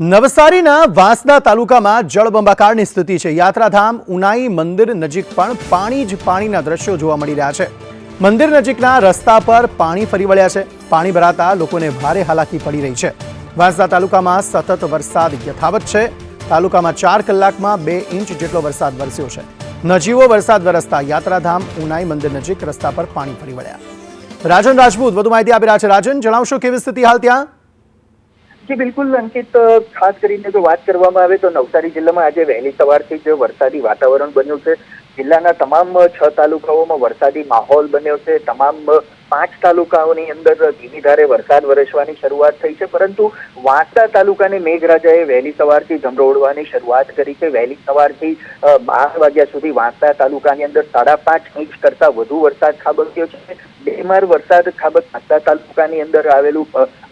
નવસારીના વાંસદા તાલુકામાં જળબંબાકારની સ્થિતિ છે. યાત્રાધામ, ઉનાઈ મંદિર નજીક પણ પાણી જ પાણીના દ્રશ્યો જોવા મળી રહ્યા છે. મંદિર નજીકના રસ્તા પર પાણી ફરી વળ્યા છે. પાણી ભરાતા લોકોને ભારે હાલાકી પડી રહી છે. વાંસદા તાલુકામાં સતત વરસાદ યથાવત છે. તાલુકામાં ચાર કલાકમાં બે ઇંચ જેટલો વરસાદ વરસ્યો છે. નજીવો વરસાદ વરસતા યાત્રાધામ, ઉનાઈ મંદિર નજીક રસ્તા પર પાણી ફરી વળ્યા. રાજન રાજપૂત, વધુ માહિતી આપી રહ્યા છે. રાજન, જણાવશો કેવી સ્થિતિ હાલ ત્યાં? જી, બિલકુલ, અંકિત ખાસ કરીને જો વાત કરવામાં આવે તો નવસારી જિલ્લામાં આજે વહેલી સવારથી જ વરસાદી વાતાવરણ બન્યું છે. જિલ્લાના તમામ છ તાલુકાઓમાં વરસાદી માહોલ બન્યો છે. તમામ પાંચ તાલુકાઓની અંદર ધીમી ધારે વરસાદ વરસવાની શરૂઆત થઈ છે. પરંતુ વાંસદા તાલુકાની મેઘરાજાએ વહેલી સવારથી જમરોડવાની શરૂઆત કરી છે. વહેલી સવારથી બાર વાગ્યા સુધી વાંસદા તાલુકાની અંદર સાડા પાંચ ઇંચ કરતા વધુ વરસાદ ખાબક્યો છે. બેમાર વરસાદ ખાબક ખાતા તાલુકાની અંદર આવેલું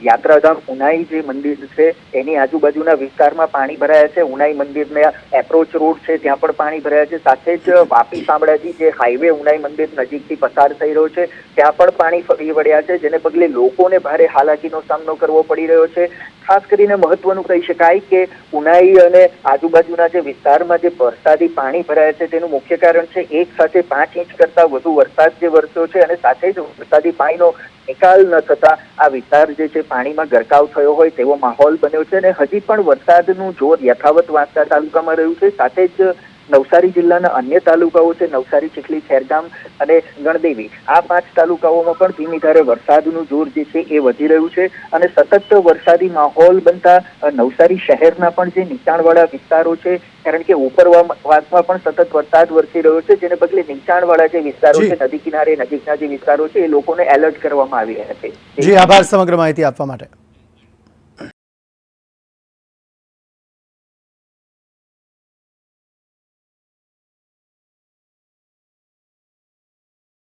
યાત્રાધામ ઉનાઈ જે મંદિર છે, એની આજુબાજુના વિસ્તારમાં પાણી ભરાયા છે. ઉનાઈ મંદિરના એપ્રોચ રોડ છે, ત્યાં પણ પાણી ભરાયા છે. સાથે જ વાપી શામળાજી જે હાઈવે ઉનાઈ મંદિર નજીકથી પસાર થઈ રહ્યો છે, ત્યાં પણ પાણી ફરી વળ્યા છે, જેને પગલે લોકોને ભારે હાલાકીનો સામનો કરવો પડી રહ્યો છે. ખાસ કરીને મહત્વનું કહી શકાય કે ઉનાઈ અને આજુબાજુના જે વિસ્તારમાં જે વરસાદી પાણી ભરાયા છે, તેનું મુખ્ય કારણ છે, એક સાથે પાંચ ઇંચ કરતા વધુ વરસાદ જે વરસ્યો છે અને સાથે જ વરસાદી પાણીનો નિકાલ ન થતા આ વિસ્તાર જે છે પાણીમાં ગરકાવ થયો હોય તેવો માહોલ બન્યો છે અને હજી પણ વરસાદનું જોર યથાવત વાંસદા તાલુકામાં રહ્યું છે. સાથે જ નવસારી જિલ્લાના અન્ય તાલુકાઓ છે નવસારી ચીખલી ખેરગામ અને ગણદેવી. આ પાંચ તાલુકાઓમાં પણ ધીમી ધારે વરસાદનું જોર જે છે એ વધી રહ્યું છે અને સતત વરસાદી માહોલ બનતા નવસારી શહેરના પણ જે નીચાણવાળા વિસ્તારો છે કારણ કે ઉપરવાસમાં પણ સતત વરસાદ વરસી રહ્યો છે જેને પગલે નીચાણવાળા જે વિસ્તારો છે નદી કિનારે નજીકના જે વિસ્તારો છે એ લોકોને એલર્ટ કરવામાં આવી રહ્યા છે. જી આભાર સમગ્ર માહિતી આપવા માટે.